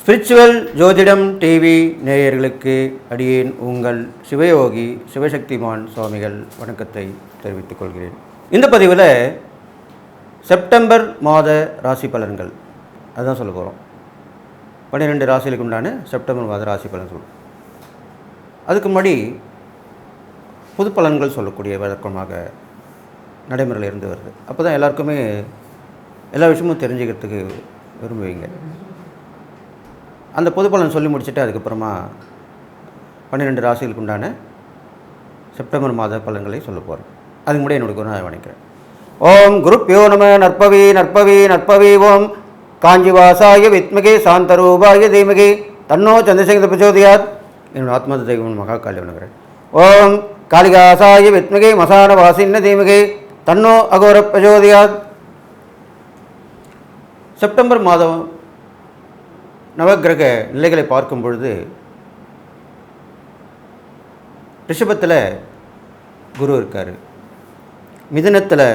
Spiritual ஜோதிடம் TV நேயர்களுக்கு அடியேன் உங்கள் சிவயோகி சிவசக்திமான் சுவாமிகள் வணக்கத்தை தெரிவித்துக் கொள்கிறேன். இந்த பதிவில் செப்டம்பர் மாத ராசி பலன்கள். அதுதான் சொல்ல போகிறோம் பன்னிரெண்டு ராசிகளுக்கு உண்டான செப்டம்பர் மாத ராசி பலன் சொல்லும் அதுக்கு முன்னாடி பொது பலன்கள் சொல்லக்கூடிய வழக்கமாக நடைமுறையில் இருந்து வருது. அப்போ தான் எல்லாருக்குமே எல்லா விஷயமும் தெரிஞ்சுக்கிறதுக்கு விரும்புவீங்க. அந்த பொது பலன் சொல்லி முடிச்சுட்டு அதுக்கப்புறமா பன்னிரெண்டு ராசிகளுக்கு உண்டான செப்டம்பர் மாத பலன்களை சொல்ல போகிறேன் அதுக்கு முன்னாடி என்னோட குரு வணக்கிறேன் ஓம் குருப்பியோ நம நற்பவி நற்பவி நற்பவி ஓம். காஞ்சிவாசாய வித்மகே சாந்தரூபாய தீமகே தன்னோ சந்திரசேகர பிரச்சோதியாத். என்னோட ஆத்மத தெய்வம் மகா காளி வணங்குறேன் ஓம் காளிகாசாய வித்மகே மசான வாசின்ன தீமகே தன்னோ அகோர பிரச்சோதியாத் செப்டம்பர் மாதம் நவக்கிரக நிலைகளை பார்க்கும் பொழுது ரிஷபத்தில் குரு இருக்கார் மிதுனத்தில்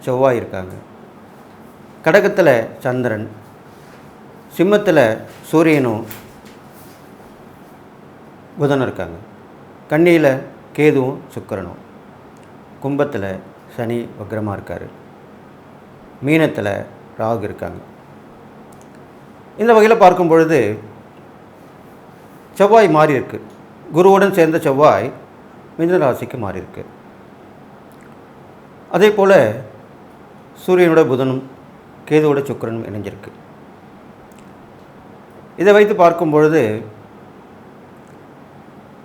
செவ்வாய் இருக்காங்க கடகத்தில் சந்திரன் சிம்மத்தில் சூரியனும் புதனும் இருக்காங்க கண்ணியில் கேதுவும் சுக்கிரனும் கும்பத்தில் சனி வக்ரமாக இருக்கார். மீனத்தில் ராகு இருக்காங்க. இந்த வகையில் பார்க்கும் பொழுது செவ்வாய் மாறி இருக்கு. குருவுடன் சேர்ந்த செவ்வாய் மிதுன ராசிக்கு மாறி இருக்கு. அதே போல் சூரியனோட புதனும் கேதுவோட சுக்கரனும் இணைஞ்சிருக்கு. இதை வைத்து பார்க்கும் பொழுது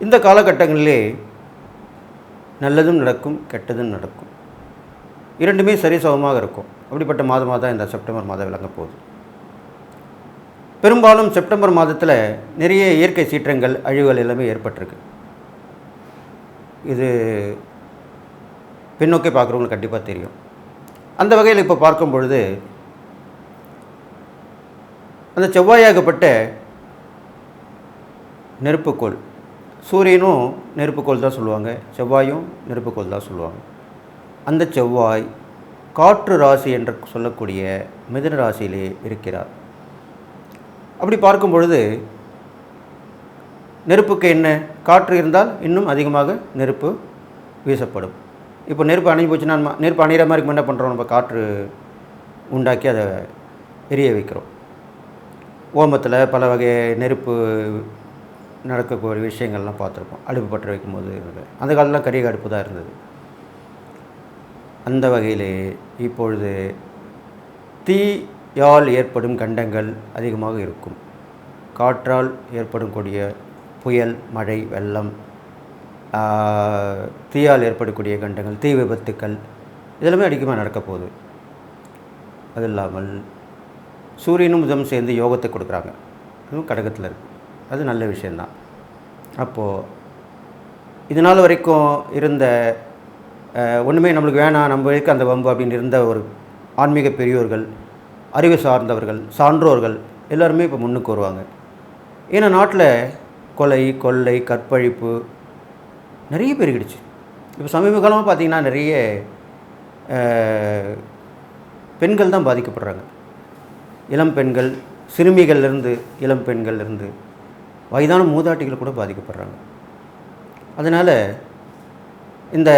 இந்த காலகட்டங்களிலே நல்லதும் நடக்கும் கெட்டதும் நடக்கும். இரண்டுமே சரிசமமாக இருக்கும். அப்படிப்பட்ட மாதமாக தான் இந்த செப்டம்பர் மாதம் விளங்க போகுது. பெரும்பாலும் செப்டம்பர் மாதத்தில் நிறைய இயற்கை சீற்றங்கள் அழிவுகள் எல்லாமே ஏற்பட்டிருக்கு. இது பின்னோக்கி பார்க்குறவங்களுக்கு கண்டிப்பாக தெரியும். அந்த வகையில் இப்போ பார்க்கும் பொழுது அந்த செவ்வாயாகப்பட்ட நெருப்புக்கோள் சூரியனும் நெருப்புக்கோள் தான் சொல்லுவாங்க செவ்வாயும் நெருப்புக்கோள் தான் சொல்லுவாங்க. அந்த செவ்வாய் காற்று ராசி என்று சொல்லக்கூடிய மிதுன ராசியிலே இருக்கிறார். அப்படி பார்க்கும் பொழுது நெருப்புக்கு என்ன? காற்று இருந்தால் இன்னும் அதிகமாக நெருப்பு வீசப்படும். இப்போ நெருப்பு அணைஞ்சு போச்சுன்னா நம்ம நெருப்பு அணையிற மாதிரி என்ன பண்ணுறோம் நம்ம காற்று உண்டாக்கி அதை எரிய வைக்கிறோம். ஓமத்தில் பல வகை நெருப்பு நடக்கக்கூடிய விஷயங்கள்லாம் பார்த்துருப்போம். அடுப்பு பற்ற வைக்கும்போது அந்த காலத்தில் கரிய அடுப்பு தான் இருந்தது. அந்த வகையிலே இப்பொழுது தீயால் ஏற்படும் கண்டங்கள் அதிகமாக இருக்கும். காற்றால் ஏற்படக்கூடிய புயல் மழை வெள்ளம் தீயால் ஏற்படக்கூடிய கண்டங்கள் தீ விபத்துக்கள் இதெல்லாமே அதிகமாக நடக்க போகுது. அது இல்லாமல் சூரியனும் புதம் சேர்ந்து யோகத்தை கொடுக்குறாங்க. அதுவும் கடகத்தில் இருக்குது அது நல்ல விஷயந்தான். அப்போது இது நாள் வரைக்கும் இருந்த ஒன்றுமே நம்மளுக்கு வேணாம். நம்ம இருக்க அந்த வம்பு அப்படின்னு இருந்த ஒரு ஆன்மீக பெரியோர்கள் அறிவு சார்ந்தவர்கள் சான்றோர்கள் எல்லாருமே இப்போ முன்னுக்கு வருவாங்க. ஏன்னா நாட்டில் கொலை கொள்ளை கற்பழிப்பு நிறைய பெருகிடுச்சு. இப்போ சமீப காலமாக பார்த்திங்கன்னா நிறைய பெண்கள் தான் பாதிக்கப்படுறாங்க. இளம் பெண்கள் சிறுமிகள்லேருந்து இளம் பெண்கள்லேருந்து வயதான மூதாட்டிகள் கூட பாதிக்கப்படுறாங்க. அதனால் இந்த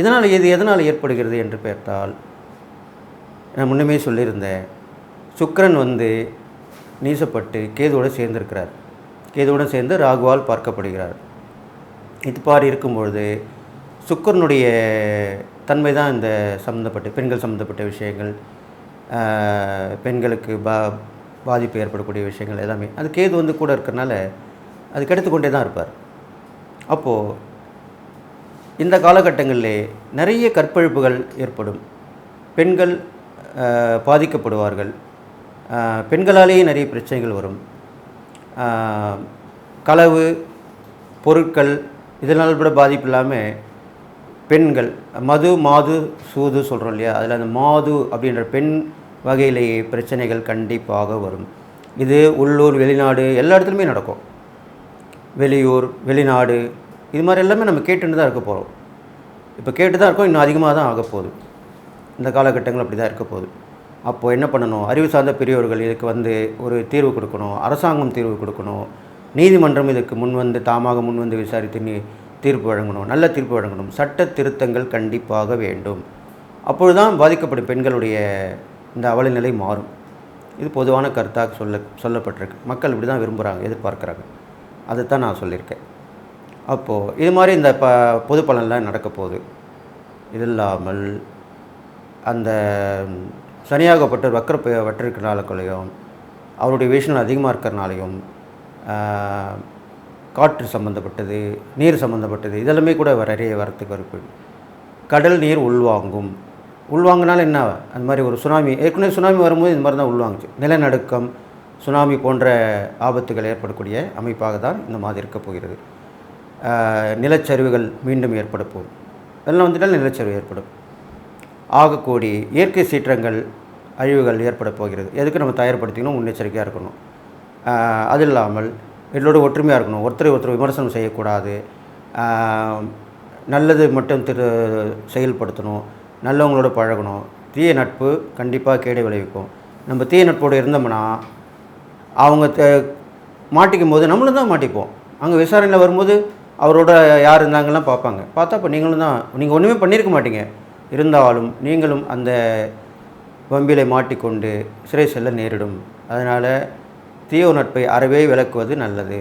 இதனால் இது எதனால் ஏற்படுகிறது என்று பார்த்தால் நான் முன்னமே சொல்லியிருந்தேன் சுக்கரன் வந்து நீசப்பட்டு கேதுவோடு சேர்ந்திருக்கிறார். கேதுவுடன் சேர்ந்து ராகுவால் பார்க்கப்படுகிறார். இது பாரி இருக்கும்பொழுது சுக்கரனுடைய தன்மை தான் இந்த சம்மந்தப்பட்ட பெண்கள் சம்மந்தப்பட்ட விஷயங்கள் பெண்களுக்கு பா பாதிப்பு ஏற்படக்கூடிய விஷயங்கள் எல்லாமே. அது கேது வந்து கூட இருக்கிறனால அது கெடுத்து கொண்டே தான் இருப்பார். அப்போது இந்த காலகட்டங்களிலே நிறைய கற்பழிப்புகள் ஏற்படும். பெண்கள் பாதிக்கப்படுவார்கள். பெண்களாலேயே நிறைய பிரச்சனைகள் வரும். களவு பொருட்கள் இதனால் கூட பாதிப்பு இல்லாமல் பெண்கள் மது மாது சூது சொல்கிறோம் இல்லையா? அதில் அந்த மாது அப்படின்ற பெண் வகையிலேயே பிரச்சனைகள் கண்டிப்பாக வரும். இது உள்ளூர் வெளிநாடு எல்லா இடத்துலையுமே நடக்கும். வெளியூர் வெளிநாடு இது மாதிரி எல்லாமே நம்ம கேட்டுன்னு தான் இருக்க போகிறோம் இப்போ கேட்டு தான் இருக்கோம் இன்னும் அதிகமாக தான் ஆக போகுது. இந்த காலகட்டங்கள் அப்படி தான் இருக்க போகுது. அப்போது என்ன பண்ணணும்? அறிவு சார்ந்த பெரியவர்கள் இதுக்கு வந்து ஒரு தீர்வு கொடுக்கணும் அரசாங்கம் தீர்வு கொடுக்கணும் நீதிமன்றம் இதுக்கு முன் வந்து தாமாக முன் வந்து விசாரித்து நீ தீர்ப்பு வழங்கணும் நல்ல தீர்ப்பு வழங்கணும். சட்ட திருத்தங்கள் கண்டிப்பாக வேண்டும். அப்பொழுதுதான் பாதிக்கப்படும் பெண்களுடைய இந்த அவல நிலை மாறும். இது பொதுவான கருத்தாக சொல்ல சொல்லப்பட்டிருக்கு. மக்கள் இப்படி தான் விரும்புகிறாங்க எதிர்பார்க்குறாங்க. அதைத்தான் நான் சொல்லியிருக்கேன். அப்போது இது மாதிரி இந்த ப பொது பலனெலாம் நடக்க போகுது. இது இல்லாமல் அந்த சனியாகப்பட்ட வக்கர ப- அவருடைய விஷயம் அதிகமாக இருக்கிறனாலையும் காற்று சம்மந்தப்பட்டது நீர் சம்மந்தப்பட்டது இதெல்லாமே கூட நிறைய வரத்துக்கு இருக்கு. கடல் நீர் உள்வாங்கும். உள்வாங்கினாலும் என்ன? அந்த மாதிரி ஒரு சுனாமி ஏற்கனவே சுனாமி வரும்போது இந்த மாதிரி தான் உள்வாங்குச்சு. நிலநடுக்கம் சுனாமி போன்ற ஆபத்துகள் ஏற்படக்கூடிய அமைப்பாக தான் இந்த மாதிரி இருக்க போகிறது. நிலச்சரிவுகள் மீண்டும் ஏற்பட வெள்ளம் வந்துட்டால் நிலச்சரிவு ஏற்படும். ஆகக்கூடி இயற்கை சீற்றங்கள் அழிவுகள் ஏற்பட போகிறது. எதுக்கு நம்ம தயார்படுத்திக்கணும்? முன்னெச்சரிக்கையாக இருக்கணும். அது இல்லாமல் எல்லோரும் ஒற்றுமையாக இருக்கணும். ஒருத்தரை ஒருத்தர் விமர்சனம் செய்யக்கூடாது. நல்லது மட்டும் திரு செயல்படுத்தணும். நல்லவங்களோட பழகணும். தீய நட்பு கண்டிப்பாக கேடு விளைவிக்கும். நம்ம தீய நட்போடு இருந்தோம்னா அவங்க த- மாட்டிக்கும் போது நம்மளும் தான் மாட்டிப்போம். அங்கே விசாரணையில் வரும்போது அவரோட யார் இருந்தாங்கலாம் பார்ப்பாங்க. பார்த்தா இப்போ நீங்களும் தான் நீங்கள் ஒன்றுமே பண்ணியிருக்க மாட்டீங்க. இருந்தாலும் நீங்களும் அந்த வம்பிலை மாட்டிக்கொண்டு சிறை செல்ல நேரிடும். அதனால் தீய நட்பை அறவே விளக்குவது நல்லது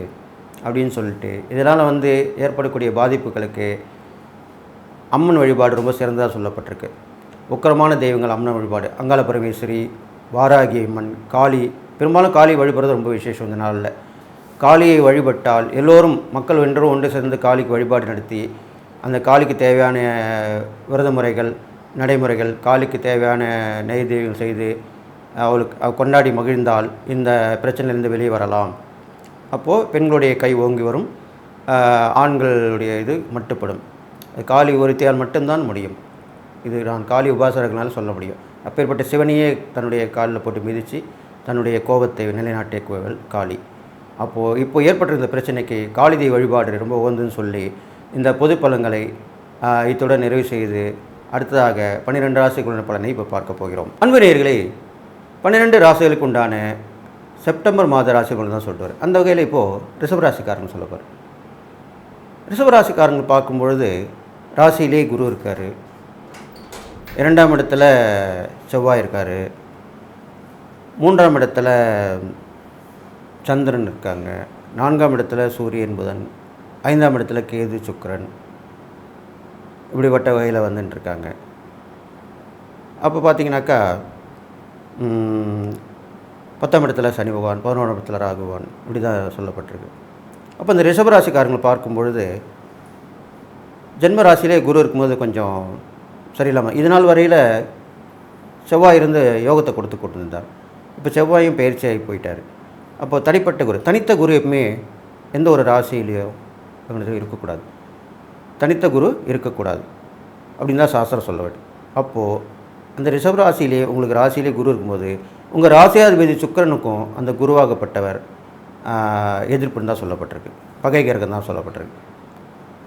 அப்படின்னு சொல்லிட்டு. இதனால் வந்து ஏற்படக்கூடிய பாதிப்புகளுக்கு அம்மன் வழிபாடு ரொம்ப சிறந்ததாக சொல்லப்பட்டிருக்கு. உக்கரமான தெய்வங்கள் அம்மன் வழிபாடு. அங்காள பரமேஸ்வரி வாராகி அம்மன் காளி. பெரும்பாலும் காளி வழிபடுறது ரொம்ப விசேஷம் இந்த நாளில். காளியை வழிபட்டால் எல்லோரும் மக்கள் வென்றும் ஒன்று சேர்ந்து காளிக்கு வழிபாடு நடத்தி அந்த காளிக்கு தேவையான விரத முறைகள் நடைமுறைகள் காளிக்கு தேவையான நெய்தீகம் செய்து அவளுக்கு கொண்டாடி மகிழ்ந்தால் இந்த பிரச்சனையிலிருந்து வெளியே வரலாம். அப்போது பெண்களுடைய கை ஓங்கி வரும். ஆண்களுடைய இது மட்டுப்படும். காளி ஒருத்தியால் மட்டும்தான் முடியும். இது நான் காளி உபாசகர்களால் சொல்ல முடியும். அப்பேற்பட்ட சிவனையே தன்னுடைய காலில் போட்டு மிதித்து தன்னுடைய கோபத்தை நிலைநாட்டிய கோவில் காளி. அப்போது இப்போ ஏற்பட்டிருந்த பிரச்சனைக்கு காளிதை வழிபாடு ரொம்ப உகந்துன்னு சொல்லி இந்த பொது பலன்களை இத்துடன் நிறைவு செய்து அடுத்ததாக பன்னிரெண்டு ராசிகளுடைய பலனை இப்போ பார்க்க போகிறோம். அன்பு பன்னிரெண்டு ராசிகளுக்கு உண்டான செப்டம்பர் மாத ராசிகள் தான் சொல்லிட்டு அந்த வகையில் இப்போது ரிஷபராசிக்காரங்க சொல்ல போகிறேன் ரிஷபராசிக்காரங்க பார்க்கும்பொழுது ராசியிலே குரு இருக்கார். இரண்டாம் இடத்துல செவ்வாய் இருக்கார். மூன்றாம் இடத்துல சந்திரன் இருக்காங்க. நான்காம் இடத்துல சூரியன் புதன் ஐந்தாம் இடத்துல கேது சுக்கரன். இப்படிப்பட்ட வகையில் வந்துட்டு இருக்காங்க. அப்போ பார்த்தீங்கன்னாக்கா பத்தாம் இடத்துல சனி பகவான் பதினோராம் இடத்துல ராகுவான் இப்படி தான் சொல்லப்பட்டிருக்கு. அப்போ இந்த ரிஷபராசிக்காரங்களை பார்க்கும் பொழுது ஜென்ம ராசியிலே குரு இருக்கும்போது கொஞ்சம் சரியில்லாமல் இது நாள் வரையில் செவ்வாய் இருந்து யோகத்தை கொடுத்து கொண்டிருந்தார் இப்போ செவ்வாயும் பயிற்சியாகி போயிட்டார். அப்போ தனிப்பட்ட குரு தனித்த குரு எப்பவுமே எந்த ஒரு ராசியிலையோ அவங்களுக்கு இருக்கக்கூடாது. தனித்த குரு இருக்கக்கூடாது. அப்படின்னு தான் சாஸ்திரம் சொல்ல வேண்டும் அப்போது அந்த ரிஷப் ராசியிலே உங்களுக்கு ராசியிலே குரு இருக்கும்போது உங்கள் ராசியாதிபதி சுக்கிரனுக்கும் அந்த குருவாகப்பட்டவர் எதிர்ப்புன்னு தான் சொல்லப்பட்டிருக்கு. பகை கிரகம் தான் சொல்லப்பட்டிருக்கு.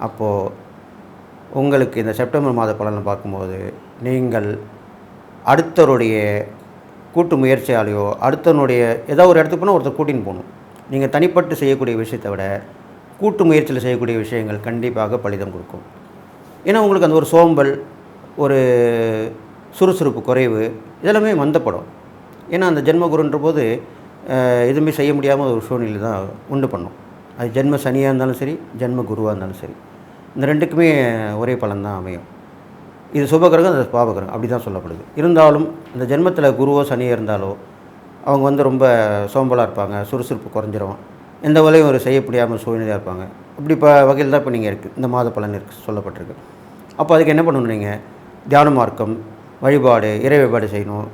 அப்போது உங்களுக்கு இந்த செப்டம்பர் மாத பலனை பார்க்கும்போது நீங்கள் அடுத்தவருடைய கூட்டு முயற்சியாலேயோ அடுத்தனுடைய ஏதோ ஒரு இடத்துக்கு போனால் ஒருத்தர் கூட்டின்னு போகணும். நீங்கள் தனிப்பட்டு செய்யக்கூடிய விஷயத்தை விட கூட்டு முயற்சியில் செய்யக்கூடிய விஷயங்கள் கண்டிப்பாக பலிதம் கொடுக்கும். ஏன்னா உங்களுக்கு அந்த ஒரு சோம்பல் ஒரு சுறுசுறுப்பு குறைவு இதெல்லாமே மந்தப்படும் ஏன்னா அந்த ஜென்மகுருன்ற போது எதுவுமே செய்ய முடியாமல் ஒரு சூழ்நிலை தான் உண்டு பண்ணும். அது ஜென்ம சனியாக இருந்தாலும் சரி ஜென்ம குருவாக இருந்தாலும் சரி. இந்த ரெண்டுக்குமே ஒரே பலன் தான் அமையும். இது சுபகிரகம் அது பாபகிரகம் அப்படி தான் சொல்லப்படுது. இருந்தாலும் இந்த ஜென்மத்தில் குருவோ சனியோ இருந்தாலோ அவங்க வந்து ரொம்ப சோம்பலாக இருப்பாங்க சுறுசுறுப்பு குறைஞ்சிரும். எந்த வேலையும் ஒரு செய்ய முடியாமல் சூழ்நிலையாக இருப்பாங்க. அப்படி இப்போ வகையில் தான் இப்போ நீங்கள் இருக்குது இந்த மாத பலன் இருக்குது சொல்லப்பட்டிருக்கு. அப்போ அதுக்கு என்ன பண்ணணும் நீங்கள் தியான மார்க்கம் வழிபாடு இறை வழிபாடு செய்யணும்.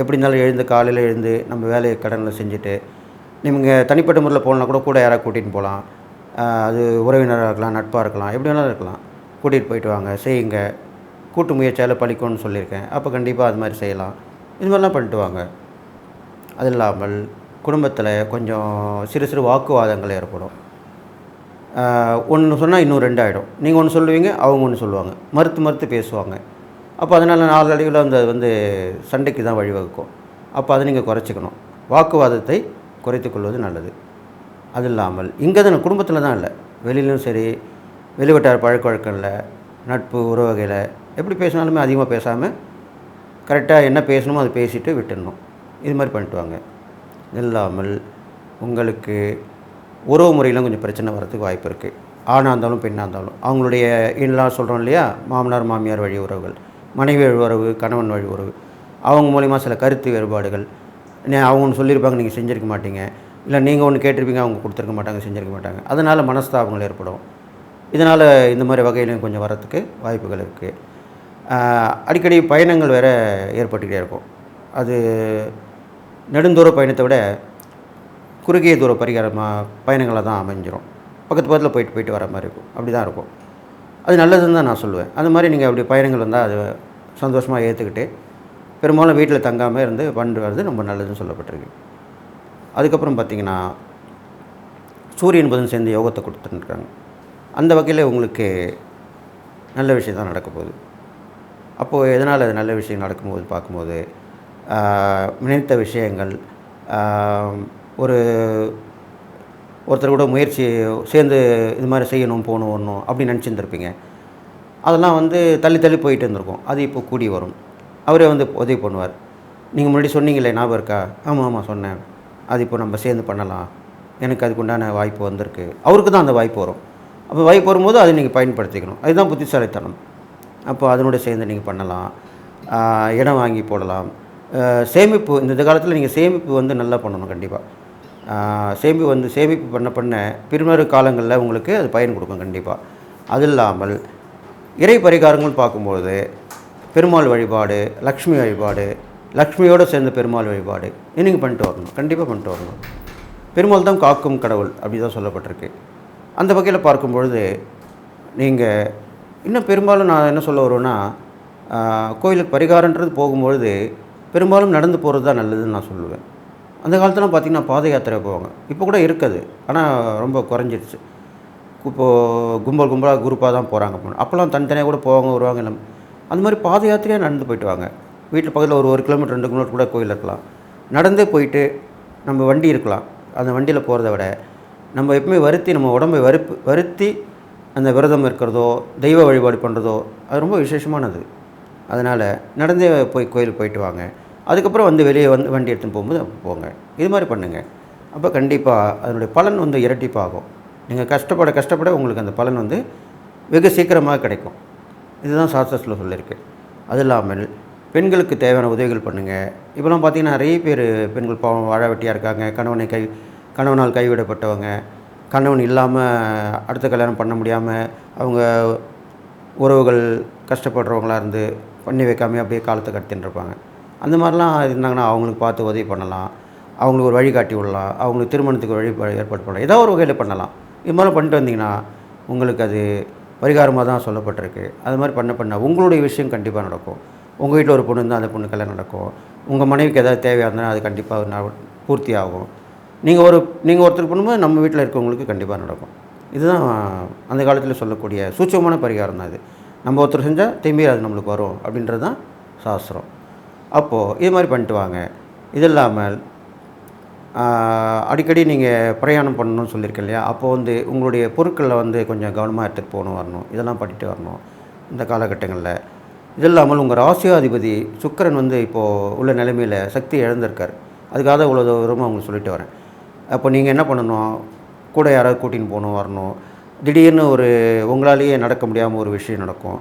எப்படி இருந்தாலும் எழுந்து காலையில் எழுந்து நம்ம வேலையை கடனில் செஞ்சுட்டு நீங்கள் தனிப்பட்ட முறையில் போகலாம் கூட கூட யாராவது கூட்டிகிட்டு போகலாம். அது உறவினராக இருக்கலாம் நட்பாக இருக்கலாம் எப்படி வேணாலும் இருக்கலாம். கூட்டிகிட்டு போயிட்டு வாங்க செய்யுங்க. கூட்டு முயற்சியால் பழிக்கும்னு சொல்லியிருக்கேன். அப்போ கண்டிப்பாக அது மாதிரி செய்யலாம். இது மாதிரிலாம் பண்ணிட்டு வாங்க. அது இல்லாமல் குடும்பத்தில் கொஞ்சம் சிறு சிறு வாக்குவாதங்கள் ஏற்படும். ஒன்று சொன்னால் இன்னும் ரெண்டு ஆகிடும் நீங்கள் ஒன்று சொல்லுவீங்க அவங்க ஒன்று சொல்லுவாங்க. மறுத்து மறுத்து பேசுவாங்க. அப்போ அதனால் நாளடைவில் அந்த வந்து சண்டைக்கு தான் வழிவகுக்கும். அப்போ அதை நீங்கள் குறைச்சிக்கணும். வாக்குவாதத்தை குறைத்துக்கொள்வது நல்லது. அது இல்லாமல் இங்கே தான் குடும்பத்தில் தான் இல்லை. வெளியிலும் சரி வெளிவட்டார் பழக்க வழக்கங்களில் நட்பு உறவகையில் எப்படி பேசினாலுமே அதிகமாக பேசாமல் கரெக்டாக என்ன பேசணுமோ அதை பேசிவிட்டு விட்டுடணும். இது மாதிரி பண்ணிட்டு வாங்க. இல்லாமல் உங்களுக்கு உறவு முறையிலும் கொஞ்சம் பிரச்சனை வரதுக்கு வாய்ப்பு இருக்குது ஆணாக இருந்தாலும் பெண்ணாக இருந்தாலும். அவங்களுடைய இன்னெலாம் சொல்கிறோம் இல்லையா? மாமனார் மாமியார் வழி உறவுகள் மனைவி வழி உறவு கணவன் வழி உறவு. அவங்க மூலிமா சில கருத்து வேறுபாடுகள். நே அவங்க ஒன்று சொல்லியிருப்பாங்க நீங்கள் செஞ்சுருக்க மாட்டீங்க. இல்லை நீங்கள் ஒன்று கேட்டிருப்பீங்க அவங்க கொடுத்துருக்க மாட்டாங்க செஞ்சுருக்க மாட்டாங்க. அதனால் மனஸ்தாபங்கள் ஏற்படும். இதனால் இந்த மாதிரி வகையிலையும் கொஞ்சம் வரத்துக்கு வாய்ப்புகள் இருக்குது அடிக்கடி பயணங்கள் வேறு ஏற்பட்டுக்கிட்டே இருக்கும். அது நெடுந்தூர பயணத்தை விட குறுகிய தூர பரிகாரமாக பயணங்களாக தான் அமைஞ்சிரும். பக்கத்து பக்கத்தில் போயிட்டு போயிட்டு வர மாதிரி இருக்கும். அப்படி தான் இருக்கும். அது நல்லதுன்னு தான் நான் சொல்லுவேன். அந்த மாதிரி நீங்கள் அப்படி பயணங்கள் வந்தால் அது சந்தோஷமாக ஏற்றுக்கிட்டு பெரும்பாலும் வீட்டில் தங்காமல் இருந்து பண்ணிட்டு வர்றது ரொம்ப நல்லதுன்னு சொல்லப்பட்டிருக்கு. அதுக்கப்புறம் பார்த்திங்கன்னா சூரியன் புதன் சேர்ந்து யோகத்தை கொடுத்துருக்காங்க அந்த வகையில் உங்களுக்கு நல்ல விஷயம் தான் நடக்க போகுது. அப்போது எதனால் அது நல்ல விஷயம் நடக்கும்போது பார்க்கும்போது நினைத்த விஷயங்கள் ஒரு ஒருத்தர் கூட முயற்சி சேர்ந்து இது மாதிரி செய்யணும் போகணும் வரணும் அப்படின்னு நினச்சிருந்துருப்பீங்க. அதெல்லாம் வந்து தள்ளி தள்ளி போயிட்டு இருந்திருக்கும். அது இப்போ கூடி வரும். அவரே வந்து உதவி பண்ணுவார். நீங்கள் முன்னாடி சொன்னீங்களே ஞாபகம் இருக்கா? ஆமாம் ஆமாம் சொன்னேன். அது இப்போ நம்ம சேர்ந்து பண்ணலாம். எனக்கு அதுக்கு உண்டான வாய்ப்பு வந்திருக்கு. அவருக்கு தான் அந்த வாய்ப்பு வரும். அப்போ வாய்ப்பு வரும்போது அதை நீங்கள் பயன்படுத்திக்கணும். அதுதான் புத்திசாலித்தனம். அப்போ அதனோட சேர்ந்து நீங்கள் பண்ணலாம். இடம் வாங்கி போடலாம். சேமிப்பு இந்த காலத்தில் நீங்கள் சேமிப்பு வந்து நல்லா பண்ணணும் கண்டிப்பாக சேமிப்பு வந்து சேமிப்பு பண்ண பண்ண பின்வரும் காலங்களில் உங்களுக்கு அது பயன் கொடுக்கும் கண்டிப்பாக அது இல்லாமல் இறை பரிகாரங்கள் பார்க்கும்போது பெருமாள் வழிபாடு லக்ஷ்மி வழிபாடு லக்ஷ்மியோடு சேர்ந்த பெருமாள் வழிபாடு நீங்கள் பண்ணிட்டு வரணும். கண்டிப்பாக பண்ணிட்டு வரணும். பெருமாள் தான் காக்கும் கடவுள் அப்படி தான் சொல்லப்பட்டிருக்கு. அந்த வகையில் பார்க்கும்பொழுது நீங்கள் இன்னும் பெரும்பாலும் நான் என்ன சொல்ல வருவேன்னா கோயிலுக்கு பரிகாரன்றது போகும்பொழுது பெரும்பாலும் நடந்து போகிறது தான் நல்லதுன்னு நான் சொல்லுவேன். அந்த காலத்தில் பார்த்திங்கன்னா பாத யாத்திரை போவாங்க. இப்போ கூட இருக்குது. ஆனால் ரொம்ப குறைஞ்சிருச்சு. இப்போது கும்பல் கும்பலாக குரூப்பாக தான் போகிறாங்க அப்போல்லாம் தனித்தனியாக கூட போவாங்க வருவாங்க எல்லாம் அந்த மாதிரி பாத யாத்திரையாக நடந்து போயிட்டு வாங்க. வீட்டில் பக்கத்தில் ஒரு ஒரு கிலோமீட்டர் ரெண்டு கிலோமீட்டர் கூட கோயில் இருக்கலாம். நடந்தே போயிட்டு நம்ம வண்டி இருக்கலாம். அந்த வண்டியில் போகிறத விட நம்ம எப்பவுமே வருத்தி நம்ம உடம்பை வறுப்பு வருத்தி அந்த விரதம் இருக்கிறதோ தெய்வ வழிபாடு பண்ணுறதோ அது ரொம்ப விசேஷமானது. அதனால் நடந்தே போய் கோயில் போயிட்டு வாங்க. அதுக்கப்புறம் வந்து வெளியே வந்து வண்டி எடுத்துன்னு போகும்போது போங்க. இது மாதிரி பண்ணுங்கள் அப்போ கண்டிப்பாக அதனுடைய பலன் வந்து இரட்டிப்பாகும். நீங்கள் கஷ்டப்பட கஷ்டப்பட உங்களுக்கு அந்த பலன் வந்து வெகு சீக்கிரமாக கிடைக்கும். இதுதான் சாஸ்திரத்தில் சொல்லியிருக்கு அது இல்லாமல் பெண்களுக்கு தேவையான உதவிகள் பண்ணுங்கள் இப்போலாம் பார்த்தீங்கன்னா நிறைய பேர் பெண்கள் பாவம் வாழ வெட்டியாக இருக்காங்க. கணவனை கை கணவனால் கைவிடப்பட்டவங்க. கணவன் இல்லாமல் அடுத்த கல்யாணம் பண்ண முடியாமல் அவங்க உறவுகள் கஷ்டப்படுறவங்களா இருந்து பண்ணி வைக்காம அப்படியே காலத்தை கடத்தின்னு இருப்பாங்க. அந்த மாதிரிலாம் இருந்தாங்கன்னா அவங்களுக்கு பார்த்து உதவி பண்ணலாம். அவங்களுக்கு ஒரு வழிகாட்டி விடலாம். அவங்களுக்கு திருமணத்துக்கு வழி ஏற்பாடு பண்ணலாம். ஏதோ ஒரு வகையில் பண்ணலாம். இது மாதிரி பண்ணிட்டு வந்தீங்கன்னா உங்களுக்கு அது பரிகாரமாக தான் சொல்லப்பட்டிருக்கு. அது மாதிரி பண்ண பண்ண உங்களுடைய விஷயம் கண்டிப்பாக நடக்கும். உங்கள் வீட்டில் ஒரு பொண்ணு இருந்தால் அந்த பொண்ணு கல்யாணம் நடக்கும். உங்கள் மனைவிக்கு ஏதாவது தேவையாக இருந்தால் அது கண்டிப்பாக பூர்த்தி ஆகும். நீங்கள் ஒரு நீங்கள் ஒருத்தர் பண்ணும்போது நம்ம வீட்டில் இருக்கவங்களுக்கு கண்டிப்பாக நடக்கும். இதுதான் அந்த காலத்தில் சொல்லக்கூடிய சூட்சமான பரிகாரம் தான் இது. நம்ம ஒருத்தர் செஞ்சால் திரும்பி அது நம்மளுக்கு வரும் அப்படின்றது தான் சாஸ்திரம். அப்போது இது மாதிரி பண்ணிட்டு வாங்க. இது இல்லாமல் அடிக்கடி நீங்கள் பிரயாணம் பண்ணணும்னு சொல்லியிருக்கேன் இல்லையா? அப்போ வந்து உங்களுடைய பொருட்களில் வந்து கொஞ்சம் கவனமாக எடுத்துகிட்டு போகணும் வரணும். இதெல்லாம் பண்ணிட்டு வரணும் இந்த காலகட்டங்களில். இது இல்லாமல் உங்கள் ராசியாதிபதி சுக்கிரன் வந்து இப்போது உள்ள நிலைமையில் சக்தி இழந்திருக்கார். அதுக்காக இவ்வளோ தூரமாக உங்களுக்கு சொல்லிட்டு வரேன். அப்போ நீங்கள் என்ன பண்ணணும்? கூட யாராவது கூட்டின்னு போகணும் வரணும். திடீர்னு ஒரு உங்களாலேயே நடக்க முடியாமல் ஒரு விஷயம் நடக்கும்.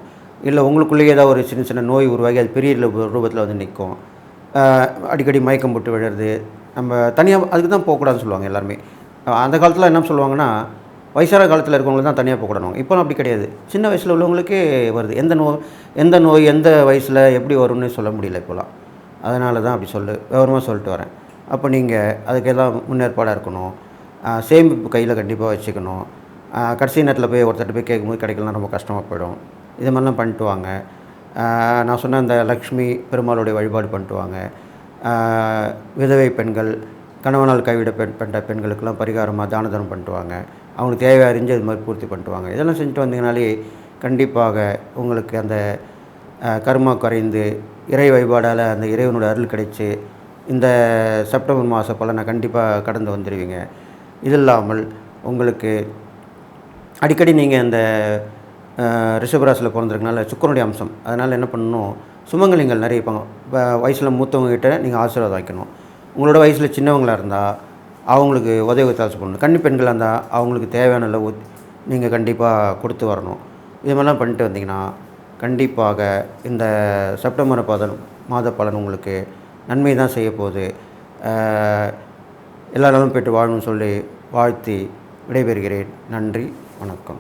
இல்லை உங்களுக்குள்ளேயே ஏதாவது ஒரு சின்ன சின்ன நோய் உருவாகி அது பெரிய ரூபத்தில் வந்து நிற்கும் அடிக்கடி மயக்கம் போட்டு விழுறது. நம்ம தனியாக அதுக்கு தான் போகக்கூடாதுன்னு சொல்லுவாங்க எல்லாருமே. அந்த காலத்தில் என்ன சொல்லுவாங்கன்னா வயசான காலத்தில் இருக்கவங்களுக்கு தான் தனியாக போகக்கூடாது இப்போலாம் அப்படி கிடையாது. சின்ன வயசில் உள்ளவங்களுக்கே வருது. எந்த நோய் எந்த நோய் எந்த வயசில் எப்படி வரும்னு சொல்ல முடியல இப்போலாம். அதனால தான் அப்படி சொல்லு விவரமாக சொல்லிட்டு வரேன். அப்போ நீங்கள் அதுக்கெல்லாம் முன்னேற்பாடாக இருக்கணும். சேமிப்பு கையில் கண்டிப்பாக வச்சுக்கணும். கடைசி நேரத்தில் போய் ஒருத்தர் போய் கேட்கும்போது கிடைக்கலாம் ரொம்ப கஷ்டமாக போயிடும். இது மாதிரிலாம் பண்ணிட்டு வாங்க. நான் சொன்ன அந்த லக்ஷ்மி பெருமாளுடைய வழிபாடு பண்ணிட்டு வாங்க. விதவை பெண்கள் கணவனால் கைவிட பெண் பண்ண பெண்களுக்கெல்லாம் பரிகாரமாக தான தர்மம் பண்ணிட்டு வாங்க. அவங்களுக்கு தேவை அறிஞ்சு அது மாதிரி பூர்த்தி பண்ணிட்டு வாங்க. இதெல்லாம் செஞ்சுட்டு வந்தீங்கனாலே கண்டிப்பாக உங்களுக்கு அந்த கர்மா குறைந்து இறை வழிபாடால் அந்த இறைவனோட அருள் கிடைச்சி இந்த செப்டம்பர் மாத பலனை கண்டிப்பாக கடந்து வந்துடுவீங்க இது இல்லாமல் உங்களுக்கு அடிக்கடி நீங்கள் இந்த ரிஷபராசியில் பிறந்திருக்கனால சுக்கரனுடைய அம்சம். அதனால் என்ன பண்ணணும்? சுமங்கலிங்கள் நிறைய இருப்பாங்க. இப்போ வயசில் மூத்தவங்ககிட்ட நீங்கள் ஆசீர்வாதம் வைக்கணும். உங்களோட வயசில் சின்னவங்களாக இருந்தால் அவங்களுக்கு உதவி ஒத்தாசை பண்ணணும் கன்னி பெண்களாக இருந்தால் அவங்களுக்கு தேவையான அளவு நீங்கள் கண்டிப்பாக கொடுத்து வரணும். இது மாதிரிலாம் பண்ணிட்டு வந்தீங்கன்னா கண்டிப்பாக இந்த செப்டம்பர் பதன் மாத பலன் உங்களுக்கு நன்மை தான் செய்ய போகுது அஹ், எல்லா பெற்று வாழணும்னு சொல்லி வாழ்த்தி விடைபெறுகிறேன். நன்றி வணக்கம்.